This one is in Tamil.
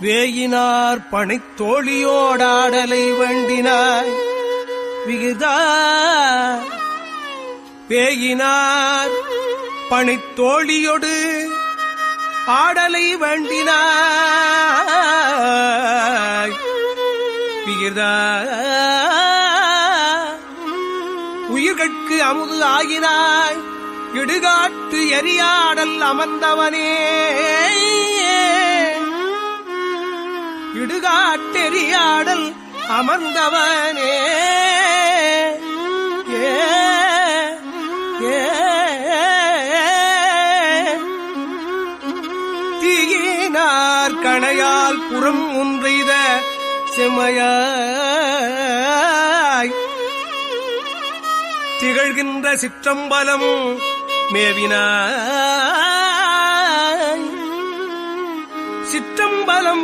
வேயினார் பனைத்தோழியோடாடலை வேண்டினாய். விகிதா. வேயினார் பனைத்தோழியொடு ஆடலை வண்டினார் விகிதா. உயிர்கட்கு அமுது ஆகினாய். இடுகாட்டு எரியாடல் அமர்ந்தவனே. இடுகாட்டெறியாடல் அமர்ந்தவனே. ஏ தீயினார் கணையால் புறம் ஒன்றைத செமையாய். திகழ்கின்ற சிற்றம்பலம் மேவினாய். சிற்றம்பலம்